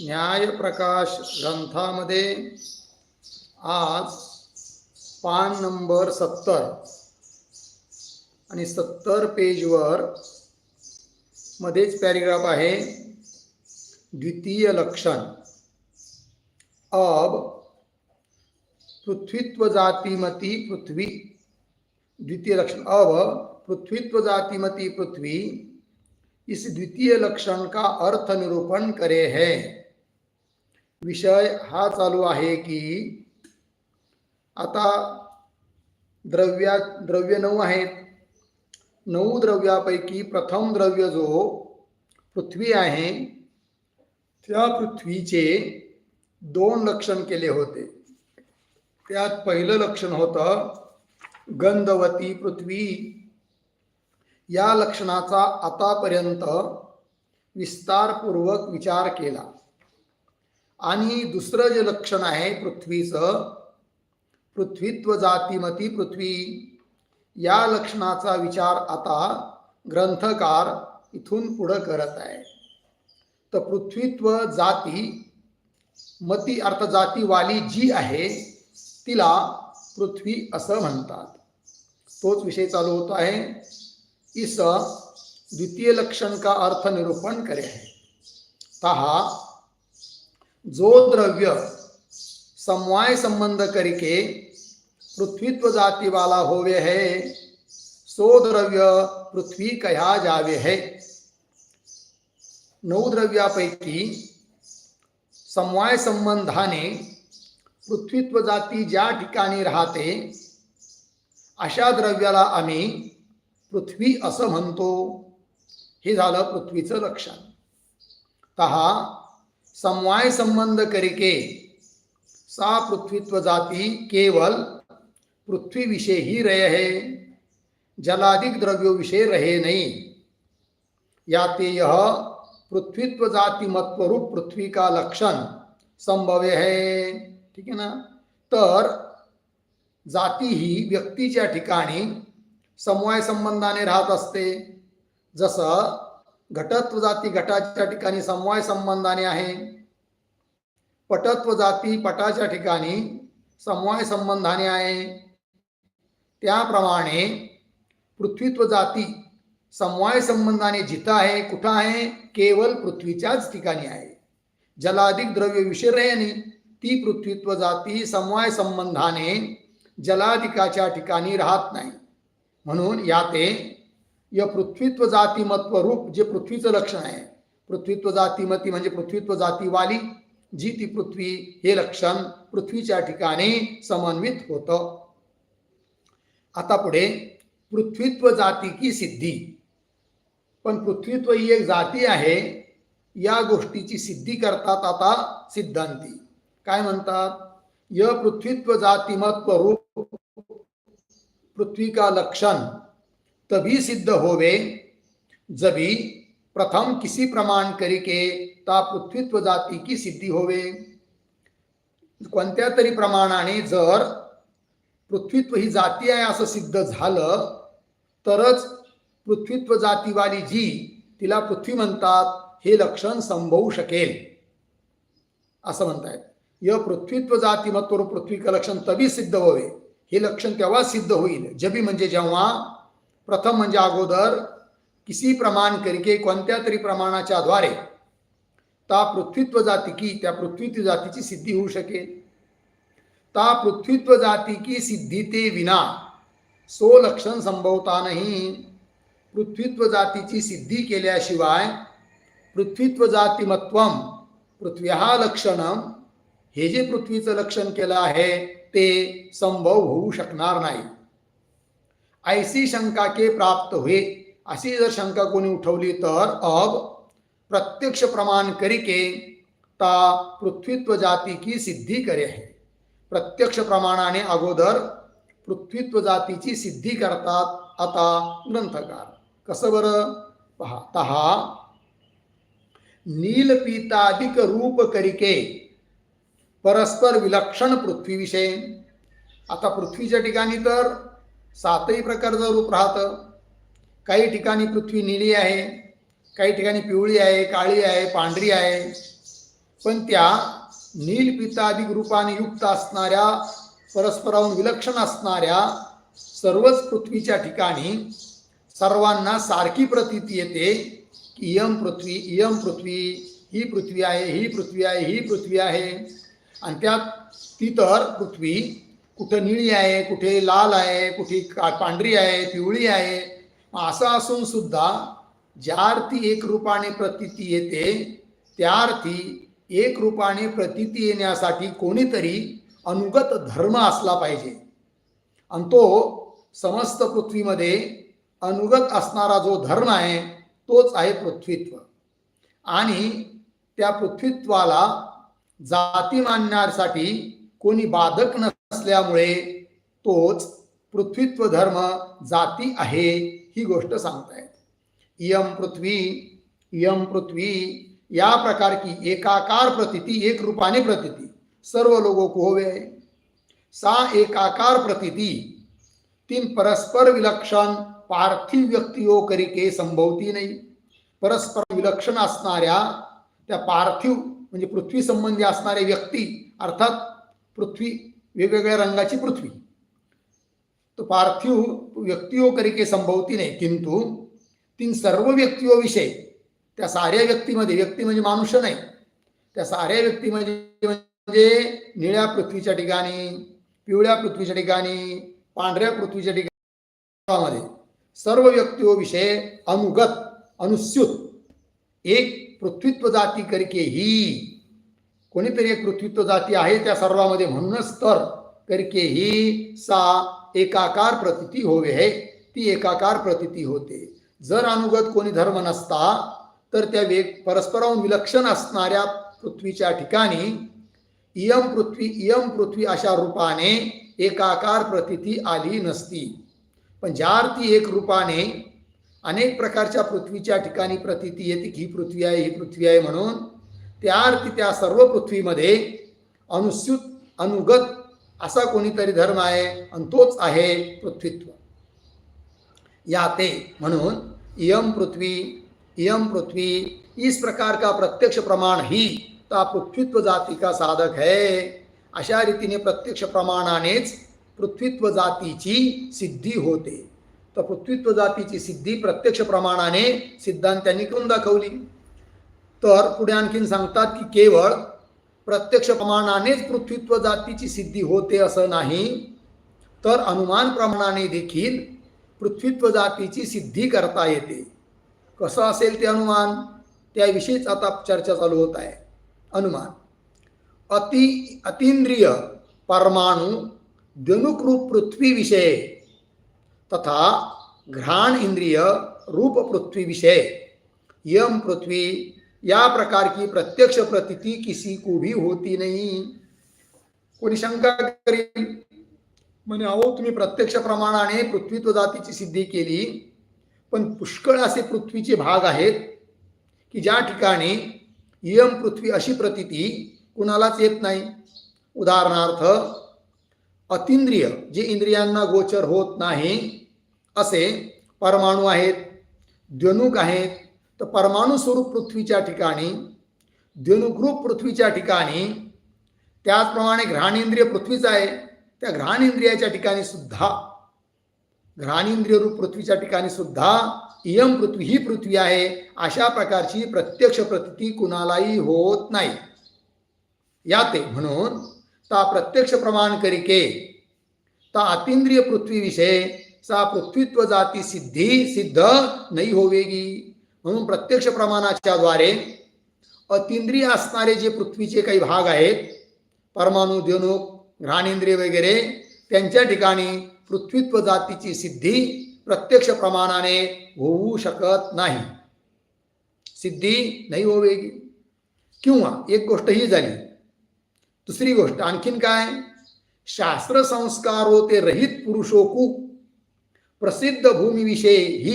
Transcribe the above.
न्यायप्रकाश ग्रंथामध्ये आज पान नंबर सत्तर आणि सत्तर पेजवर मध्येच पॅरेग्राफ आहे द्वितीय लक्षण. अब पृथ्वीत्व जातिमती पृथ्वी. द्वितीय लक्षण अब पृथ्वीत्व जातिमती पृथ्वी. इस द्वितीय लक्षण का अर्थ निरूपण करे है। विषय हा चालू आहे की आता द्रव्या द्रव्य नऊ आहेत. नऊ द्रव्यापैकी प्रथम द्रव्य जो पृथ्वी आहे त्या पृथ्वीचे दोन लक्षण केले होते. त्यात पहिलं लक्षण होतं गंधवती पृथ्वी. या लक्षणाचा आतापर्यंत विस्तारपूर्वक विचार केला. आणि दुसरं जे लक्षण आहे पृथ्वीचं पृथ्वीत्व जातीमती पृथ्वी या लक्षणाचा विचार आता ग्रंथकार इथून पुढं करत आहे. तर पृथ्वीत्व जाती मती अर्थ जातीवाली जी आहे तिला पृथ्वी असं म्हणतात. तोच विषय चालू होतो आहे. इस द्वितीय लक्षण का अर्थ निरूपण करे है. तहा जो द्रव्य समवाय संबंध करके पृथ्वीत्व जाति वाला होवे है सो द्रव्य पृथ्वी कहा जावे है। नऊ द्रव्यापैकी समवाय संबंधाने पृथ्वीत्व जाती ज्या ठिकाणी राहते अशा द्रव्याला आम्ही पृथ्वी असं म्हणतो. हे झालं पृथ्वीचं लक्षण. तहा समवाय संबंध करिके सा पृथ्वीत्व जाती केवल पृथ्वी विषय ही रहे है जलाधिक द्रव्यो विषय रहे नहीं। याते यह पृथ्वीत्व जाति मत्व रूप पृथ्वी का लक्षण संभव है। ठीक है ना? तर जाती ही व्यक्तीच्या ठिकाणी समवाय संबंधाने राहत असते, जसं घटत्व जाती घटाच्या ठिकाणी समवाय संबंधाने आहे. पटत्व जाती पटाच्या ठिकाणी समवाय संबंधाने आहे. त्याप्रमाणे पृथ्वीत्व जाती समवाय संबंधाने जिथं आहे कुठं आहे केवळ पृथ्वीच्याच ठिकाणी आहे. जलाधिक द्रव्य विषयने ती पृथ्वीत्व जाती समवाय संबंधाने जलाधिकाच्या ठिकाणी राहत नाही. म्हणून या ते य पृथ्वीत्व जातीमत्व रूप, जे पृथ्वीचं लक्षण आहे. पृथ्वीत्व जातीमती म्हणजे पृथ्वीत्व जातीवाली जी ती पृथ्वी, हे लक्षण पृथ्वीच्या ठिकाणी समन्वित होतं. आता पुढे पृथ्वीत्व जाती की सिद्धी. पण पृथ्वीत्व ही एक जाती आहे, या गोष्टीची सिद्धी करतात आता सिद्धांती. काय म्हणतात? य पृथ्वीत्व जातिमत्व रूप पृथ्वी का लक्षण तभी सिद्ध होवे जबी प्रथम किसी प्रमाण करिके ता पृथ्वीत्व जाती की सिद्धी होवे. कोणत्या तरी प्रमाणाने जर पृथ्वीत्व ही जाती आहे असं सिद्ध झालं तरच पृथ्वीत्व जातीवाली जी तिला पृथ्वी म्हणतात हे लक्षण संभवू शकेल. असं म्हणतायत. य पृथ्वीत्व जातीमत्व पृथ्वी लक्षण तभी सिद्ध होवे. हे लक्षण तेव्हा सिद्ध होईल. जबी म्हणजे जेव्हा प्रथम अगोदर किसी प्रमाण करके कोणत्या तरी प्रमाणाच्या द्वारे ता पृथ्वीत्व जाती की त्या पृथ्वीत्व जातीची सिद्धी होऊ शकेल. ता पृथ्वीत्व जाती की सिद्धी ते विना सो लक्षण संभवता नाही. पृथ्वीत्व जातीची सिद्धी केल्याशिवाय पृथ्वीत्व जातिमत्वम पृथ्वी लक्षणम, हे जे पृथ्वीचं लक्षण केलं आहे, ते संभव होऊ शकणार नाही. ऐसी शंका के प्राप्त हुए। अशी जर शंका कोणी उठवली तर अब प्रत्यक्ष प्रमाण करिके ता पृथ्वीत्व जाती की सिद्धी करे आहे प्रत्यक्ष प्रमाणाने अगोदर पृथ्वीत्व जातीची सिद्धी करतात आता ग्रंथकार। कसं बरं? पहा तहा नीलपीताधिक रूप करिके परस्पर विलक्षण पृथ्वीविषयी। आता पृथ्वीच्या ठिकाणी तर सातही प्रकारचं रूप राहतं. काही ठिकाणी पृथ्वी निळी आहे काही ठिकाणी पिवळी आहे काळी आहे पांढरी आहे. पण त्या नीलपिताधिक रूपाने युक्त असणाऱ्या परस्पराहून विलक्षण असणाऱ्या सर्वच पृथ्वीच्या ठिकाणी सर्वांना सारखी प्रतीती येते की इयम पृथ्वी इयम पृथ्वी ही पृथ्वी आहे ही पृथ्वी आहे ही पृथ्वी आहे. आणि त्यात ती तर पृथ्वी कुठं निळी आहे कुठे लाल आहे कुठे का पांढरी आहे पिवळी आहे. असं असून सुद्धा ज्या अर्थी एक रूपाने प्रतीती येते त्या अर्थी एक रूपाने प्रतीती येण्यासाठी कोणीतरी अनुगत धर्म असला पाहिजे. आणि तो समस्त पृथ्वीमध्ये अनुगत असणारा जो धर्म आहे तोच आहे पृथ्वीत्व. आणि त्या पृथ्वीत्वाला जाती मानण्यासाठी कोणी बाधक नसल्यामुळे तोच पृथ्वीत्व धर्म जाती आहे ही गोष्ट सांगतायत इयम पृथ्वी इयम पृथ्वी या प्रकार की एकाकार प्रतिती एक रूपाने प्रतिती. सर्व लोगों को होवे. सा एकाकार प्रतिती. तीन परस्पर विलक्षण पार्थिव व्यक्तियो करिके संभवती नाही. परस्पर विलक्षण असणाऱ्या त्या पार्थिव म्हणजे पृथ्वी संबंधी असणाऱ्या व्यक्ती अर्थात पृथ्वी वेगवेगळ्या रंगाची पृथ्वी. तो पार्थिव व्यक्तियो करिके संभवती नाही किंतु तीन सर्व व्यक्तियो विषय त्या साऱ्या व्यक्तीमध्ये व्यक्ती म्हणजे मानुष्य नाही त्या साऱ्या व्यक्तीमध्ये म्हणजे, म्हणजे निळ्या पृथ्वीच्या ठिकाणी पिवळ्या पृथ्वीच्या ठिकाणी पांढऱ्या पृथ्वीच्या ठिकाणी सर्व व्यक्तियो विषय अनुगत अनुस्युत एक पृथ्वीत्व जाती करके ही कोणीतरी एक पृथ्वीत्व जाती आहे त्या सर्वामध्ये म्हणूनच तर करके ही सा एकाकार प्रतिती होवे हे. ती एकाकार प्रतीती होते. जर अनुगत कोणी धर्म नसता तर त्या वेग परस्पराहून विलक्षण असणाऱ्या पृथ्वीच्या ठिकाणी इयम पृथ्वी इयम पृथ्वी अशा रूपाने एकाकार प्रतीती आली नसती. पण ज्या अर्थी एक रूपाने अनेक प्रकारच्या पृथ्वीच्या ठिकाणी प्रतिती येते की ही पृथ्वी आहे ही पृथ्वी आहे म्हणून त्या अर्थी त्या सर्व पृथ्वीमध्ये अनुस्युत अनुगत असा कोणीतरी धर्म आहे आणि तोच आहे पृथ्वीत्व. या ते म्हणून इयम पृथ्वी इयम पृथ्वी इस प्रकार का प्रत्यक्ष प्रमाण ही ता पृथ्वीत्व जाती का साधक है. अशा रीतीने प्रत्यक्ष प्रमाणानेच पृथ्वीत्व जातीची सिद्धी होते. तर पृथ्वीत्व जातीची सिद्धी प्रत्यक्ष प्रमाणाने सिद्धांत्यांनी करून दाखवली. तर पुढे आणखीन सांगतात की केवळ प्रत्यक्ष प्रमाणानेच पृथ्वीत्व जातीची सिद्धी होते असं नाही तर अनुमान प्रमाणाने देखील पृथ्वीत्व जातीची सिद्धी करता येते. कसं असेल ते अनुमान? त्याविषयीच आता चर्चा चालू होत आहे. अनुमान. अति अतिंद्रिय परमाणु द्वनुकरूप पृथ्वीविषय तथा घ्राण इंद्रिय रूप पृथ्वीविषय यम पृथ्वी या प्रकार की प्रत्यक्ष प्रतीति किसी को भी होती नहीं। कोणी शंका करेल? म्हणे अहो तुम्ही प्रत्यक्ष प्रमाणाने पृथ्वीत्व जातीची सिद्धी केली पण पुष्कळ असे पृथ्वीचे भाग आहेत की ज्या ठिकाणी यम पृथ्वी अशी प्रतीती कुणालाच येत नाही. उदाहरणार्थ अतिंद्रिय जे इंद्रियांना गोचर होत नाही असे परमाणू आहेत द्वनुक आहेत तर परमाणु स्वरूप पृथ्वीच्या ठिकाणी द्वनुकरूप पृथ्वीच्या ठिकाणी त्याचप्रमाणे घ्राणेंद्रिय पृथ्वीचं आहे. त्या घ्राणेंद्रियाच्या ठिकाणी सुद्धा घ्राणेंद्रिय रूप पृथ्वीच्या ठिकाणी सुद्धा इयम पृथ्वी ही पृथ्वी आहे. अशा प्रकारची प्रत्यक्ष प्रतीती कुणालाही होत नाही. याते म्हणून ता प्रत्यक्ष प्रमाण करिके ता अतिंद्रिय पृथ्वीविषयी सा पृथ्वीत्व जाती सिद्धी सिद्ध नाही होवेगी. म्हणून प्रत्यक्ष प्रमाणाच्या द्वारे अतिंद्रिय असणारे जे पृथ्वीचे काही भाग आहेत परमाणू देणूक घ्राणेंद्रिय वगैरे त्यांच्या ठिकाणी पृथ्वीत्व जातीची सिद्धी प्रत्यक्ष प्रमाणाने होऊ शकत नाही. सिद्धी नाही होवेगी. किंवा एक गोष्ट ही झाली. दुसरी गोष्ट आणखीन काय? शास्त्र संस्कारो ते रहित पुरुषोकू प्रसिद्ध भूमीविषयी ही